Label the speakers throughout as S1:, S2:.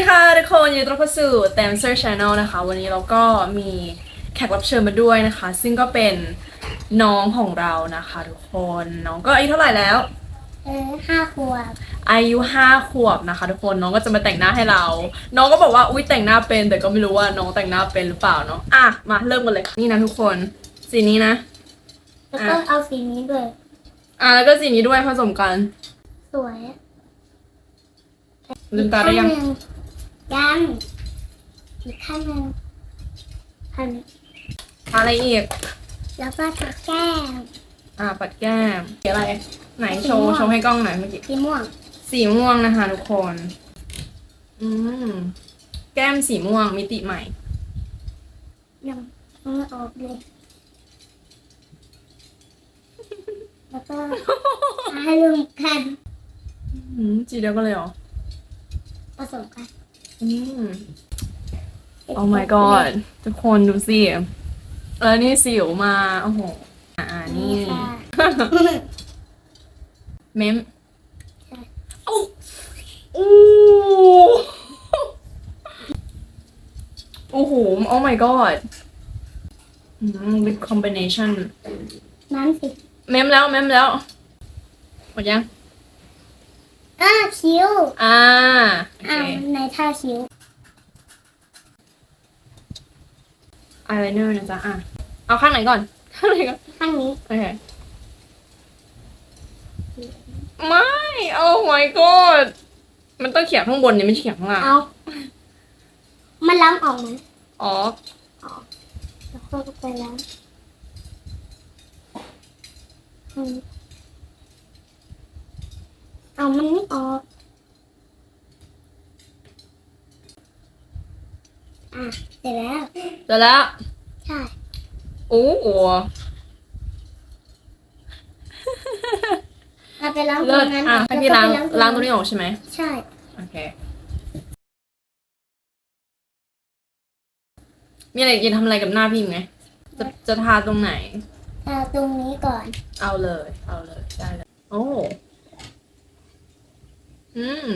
S1: ดีค่ะทุกคนยินดีต้อนรับเข้าสู่แตมเซอร์ชานอลนะคะ วันนี้เราก็มีแขกรับเชิญมาด้วยนะคะ ซึ่งก็เป็นน้องของเรานะคะทุกคนน้องก็อายุเท่าไหร่แล้ว
S2: เออห้าขวบ
S1: อายุห้าขวบนะคะ ทุกคนน้องก็จะมาแต่งหน้าให้เรา น้องก็บอกว่าอุ้ยแต่งหน้าเป็น แต่ก็ไม่รู้ว่าน้องแต่งหน้าเป็นหรือเปล่าเนาะอะมาเริ่มกันเลยนี่นะทุกคน สีนี้นะ
S2: แล้วก็เอาสีนี้ด้วย
S1: อะแล้วก็สีนี้ด้วยผสมกัน
S2: สวย
S1: ลืมตาได้ยัง
S2: อีกข้างหนึ่ ยังอีกข้างหนึ่งพัน
S1: อะไรอีก
S2: แล้วก็ถักแก้ม
S1: อะปัดแก้มสีอะไร ไหนโชว์
S2: สีม่วง
S1: โชว์ให้กล้องหน่อยเมื่อกี้
S2: สีม่วง
S1: สีม่วงนะคะทุกคน อืม แก้มสีม่วงมิติใหม่
S2: ยังไม่ออกเลย แล้วก็ให้รวมกัน
S1: อืมจีเดียวกันเลยเหรอ
S2: ผสมกัน
S1: อืม oh my god ทุกคนดูสิ แล้วนี่สิวมา โอ้โห อ่านี่
S2: นี่ค่ะ
S1: เมม
S2: ใช่
S1: โอ้โอ้โอ้โห oh my god อืม with combination
S2: นั้นสิ
S1: เมมแล้ว เมมแล้ว หมดยัง
S2: อ้าคิ้ว
S1: อ่าโอ
S2: อ้าว
S1: เค
S2: ในท่าคิ้ว
S1: อายไลเนอร์นะจ๊ะอะเอาข้างไหนก่อนข้างไหนก่อน
S2: ข้างนี้
S1: โอเค ไม่ oh my god มันต้องเขียนข้างบนเนี่ยไม่ใช่เขียนข้างล่าง
S2: เอา มันล้างออกไหม
S1: อ๋อ
S2: แล้วก็ไปล้างอืม เอามันไม่ออกอะเสร็จแล้ว
S1: เสร็จแล้ว
S2: ใช่
S1: โอ้โห
S2: เราไปล้างต
S1: เลิ
S2: ร
S1: ศ
S2: งนั้น
S1: อะให้พี่ล้าง
S2: แวก็ไป
S1: ล้างตรงนี้ออกใช่ไหม
S2: ใช่
S1: โอเค มีอะไรจะทำอะไรกับหน้าพี่ไหมจะจะทาตรงไหน
S2: เอาตรงนี้ก่อน
S1: เอาเลย เอาเลย ได้เลย โอ้ อืม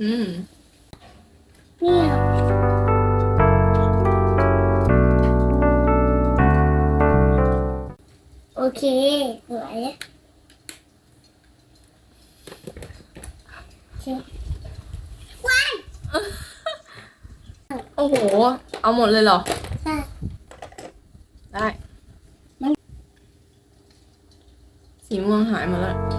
S1: อืม
S2: เนี่ยโอเคสวยโอเคว้าย
S1: โอ้โห เอาหมดเลยเหรอ
S2: ใช่
S1: ได้
S2: มัน
S1: สีม่วงหายหมดแล้ว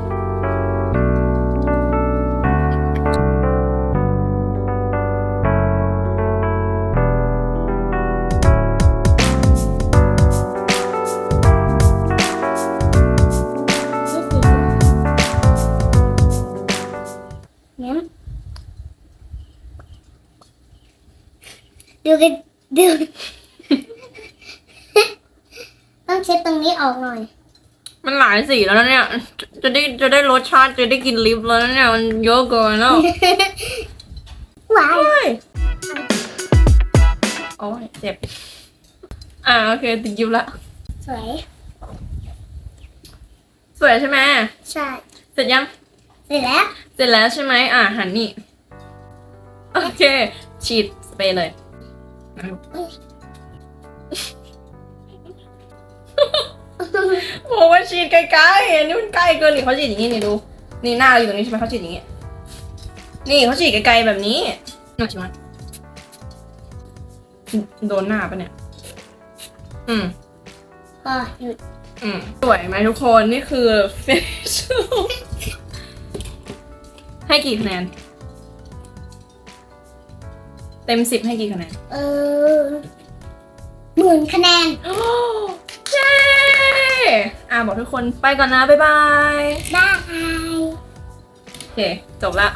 S2: ดูกันดูต้องเช็ดตรงนี้ออกหน่อย
S1: มันหลายสีแล้วนะเนี่ยจะจะได้จะได้รสชาติจะได้กินลิปแล้วนะเนี่ย มันเยอะเกินแล้ว
S2: ว้าย
S1: โอ้ยโอ้ยเจ็บ อ่าโอเคติดยิบละ
S2: สวย
S1: สวยใช่ไหม
S2: ใช่
S1: เสร็จยัง
S2: เสร็จแล้ว
S1: เสร็จแล้วใช่ไหมอ่าหันนี่ โอเค ฉีดสเปรย์เลย บอกว่าฉีดไกลๆอันนี้มันใกล้เกินนี่เขาฉีดอย่างนี้นี่ดู นี่หน้าเราอยู่ตรงนี้ใช่ไหมเขาฉีดอย่างนี้ นี่เขาฉีดไกลๆแบบนี้น่าชิมันโดนหน้าปะเนี่ย อืม
S2: ก็หยุด
S1: อืมสวยไหมทุกคน นี่คือ facial ให้กี่คะแนนเต็มสิบให้กี่คะแนน
S2: เออหมื่นคะแนน
S1: เย้อะบอกทุกคนไปก่อนนะ บ๊ายบาย
S2: ได้
S1: โอเค จบแล้ว